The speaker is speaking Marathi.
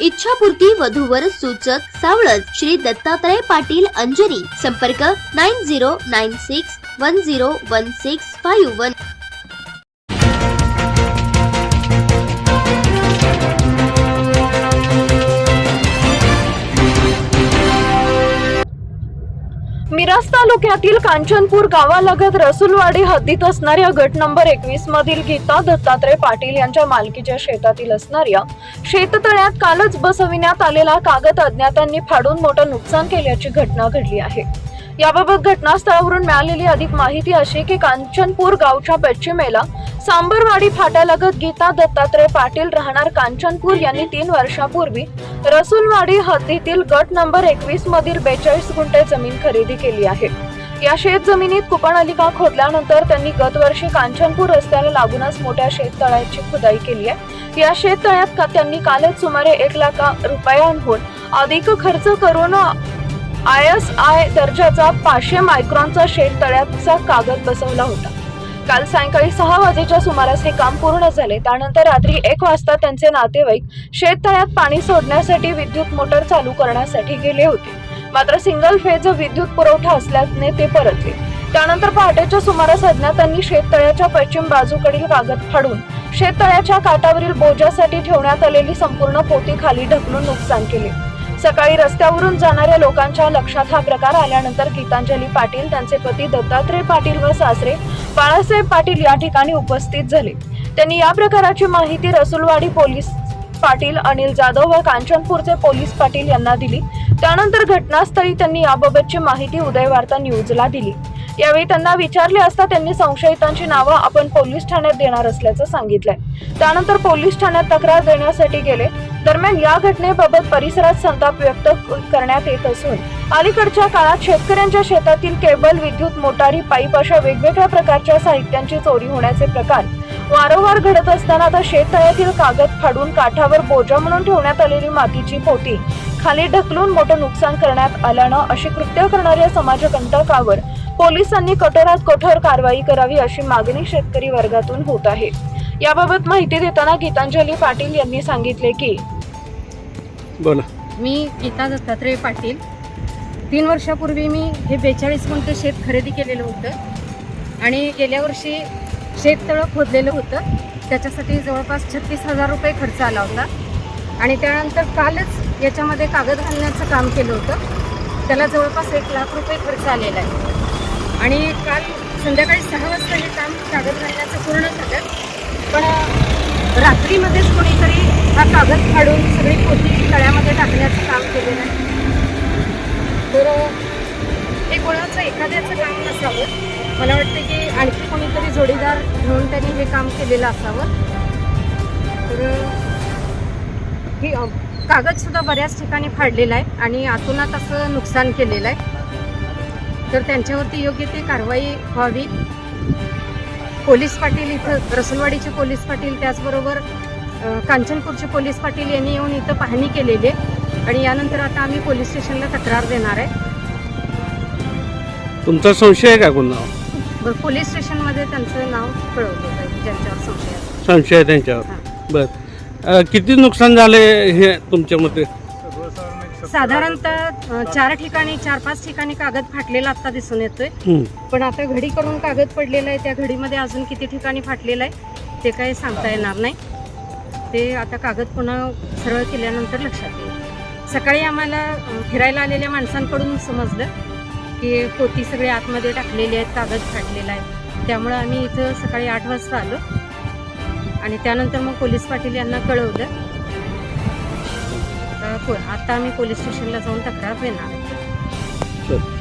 इच्छापूर्ती वधूवर सूचक सावळज श्री दत्तात्रय पाटील अंजनी. संपर्क nine zero nine six one zero one six five one. Miras तालुक्यातील कांचनपूर गावालगत रसुलवाडी हद्दीत असणाऱ्या गट नंबर एकवीस मधील गीता दत्तात्रय पाटील यांच्या मालकीच्या शेतातील असणाऱ्या शेततळ्यात कालच बसविण्यात आलेला कागद अज्ञातांनी फाडून मोठं नुकसान केल्याची घटना घडली आहे. याबाबत घटनास्थळावरून मिळालेली अधिक माहिती अशी की कांचनपूर गावच्या पश्चिमेला सांबरवाडी फाट्यालगत गीता दत्तात्रय पाटील राहणार कांचनपूर यांनी तीन वर्षापूर्वी रसुलवाडी हद्दीतील गट नंबर एकवीस मधील बेचाळीस गुंठे जमीन खरेदी केली आहे. या शेत जमिनीत कुपणालिका खोदल्यानंतर त्यांनी गतवर्षी कांचनपूर रस्त्याला लागूनच मोठ्या शेततळ्याची खुदाई केली आहे. या शेततळ्यात का- त्यांनी कालच सुमारे एक लाख रुपयांहून अधिक खर्च करून आय एस आय दर्जाचा पाचशे मायक्रॉनचा शेततळ्याचा कागद बसवला होता. काल सायंकाळी सहा वाजेच्या सुमारास हे काम पूर्ण झाले. त्यानंतर रात्री एक वाजता त्यांचे नातेवाईक शेततळ्यात पाणी सोडण्यासाठी विद्युत मोटर चालू करण्यासाठी गेले होते. मात्र सिंगल फेज विद्युत पुरवठा असल्याने ते परतले. त्यानंतर पहाटेच्या सुमारास अज्ञातांनी शेततळ्याच्या पश्चिम बाजूकडील कागद फाडून शेततळ्याच्या काठावरील बोजासाठी ठेवण्यात आलेली संपूर्ण पोती खाली ढकलून नुकसान केले. सकाळी रस्त्यावरून जाणाऱ्या लोकांच्या लक्षात हा प्रकार आल्यानंतर गीतांजली पाटील त्यांचे पती दत्तात्रय पाटील व सासरे बाळासाहेब पाटील या ठिकाणी उपस्थित झाले. त्यांनी या प्रकाराची माहिती रसुलवाडी पोलीस पाटील अनिल जाधव व कांचनपूरचे पोलीस पाटील यांना दिली. त्यानंतर घटनास्थळी त्यांनी याबाबतची माहिती उदयवार्ता न्यूजला दिली. यावेळी त्यांना विचारले असता त्यांनी संशयितांची नावं आपण पोलीस ठाण्यात देणार असल्याचं सांगितलंय. त्यानंतर पोलीस ठाण्यात तक्रार देण्यासाठी गेले. दरम्यान या घटनेबाबत परिसरात संताप व्यक्त करण्यात येत असून अलीकडच्या काळात शेतकऱ्यांच्या शेतातील केबल विद्युत मोटारी पाईप अशा वेगवेगळ्या प्रकारच्या साहित्यांची चोरी होण्याचे प्रकार वारंवार घडत असताना आता शेततळ्यातील कागद फाडून काठावर बोजा म्हणून ठेवण्यात आलेली मातीची पोती खाली ढकलून मोठं नुकसान करण्यात आल्यानं अशी कृत्य करणाऱ्या समाजकंटकावर पोलिसांनी कठोरात कठोर कारवाई करावी अशी मागणी शेतकरी वर्गातून होत आहे. याबाबत माहिती देताना गीतांजली पाटील यांनी सांगितले की बोला. मी गीता दत्तात्रय पाटील. तीन वर्षापूर्वी मी हे बेचाळीस गुंठ शेत खरेदी केलेलं होतं. आणि गेल्या वर्षी शेततळं खोदलेलं होतं. त्याच्यासाठी जवळपास छत्तीस हजार रुपये खर्च आला होता. आणि त्यानंतर कालच याच्यामध्ये कागद घालण्याचं काम केलं होतं. त्याला जवळपास एक लाख रुपये खर्च आलेला आहे. आणि काल संध्याकाळी सहा वाजता हे काम कागद घालण्याचं पूर्ण झालं. पण रात्रीमध्येच कोणीतरी हा कागद फाडून सगळी पोती तळ्यामध्ये टाकण्याचं काम केलेलं आहे. तर हे कोणाचं एखाद्याचं काम नसावं. मला वाटतं की आणखी कोणीतरी जोडीदार घेऊन त्यांनी हे काम केलेलं असावं. तर ही कागदसुद्धा बऱ्याच ठिकाणी फाडलेला आहे आणि आतूनात असं नुकसान केलेलं आहे. तर त्यांच्यावरती योग्य ती कारवाई व्हावी. पोलीस पाटील इथं रसुलवाडीचे पोलीस पाटील त्याचबरोबर कांचनपूरचे पोलीस पाटील यांनी येऊन इथं पाहणी केलेली आहे. आणि यानंतर आता आम्ही पोलीस स्टेशनला तक्रार देणार आहे. तुमचा संशय आहे का कोणा बरं पोलीस स्टेशनमध्ये त्यांचं नाव कळवलं ज्यांच्यावर संशय. संशय आहे त्यांच्यावर. बर. किती नुकसान झाले हे तुमच्या मते? साधारणतः चार ठिकाणी चार पाच ठिकाणी कागद फाटलेला आता दिसून येतोय. पण आता घडी करून कागद पडलेला आहे त्या घडीमध्ये अजून किती ठिकाणी फाटलेलं आहे ते काही सांगता येणार नाही. ते आता कागद पुन्हा सरळ केल्यानंतर लक्षात येईल. सकाळी आम्हाला फिरायला आलेल्या माणसांकडून समजलं की पोती सगळे आतमध्ये टाकलेली आहेत कागद फाटलेला आहे. त्यामुळं आम्ही इथं सकाळी आठ वाजता आलो. आणि त्यानंतर मग पोलीस पाटील यांना कळवलं पण आता आम्ही पोलीस स्टेशनला जाऊन तक्रार देणार. आहे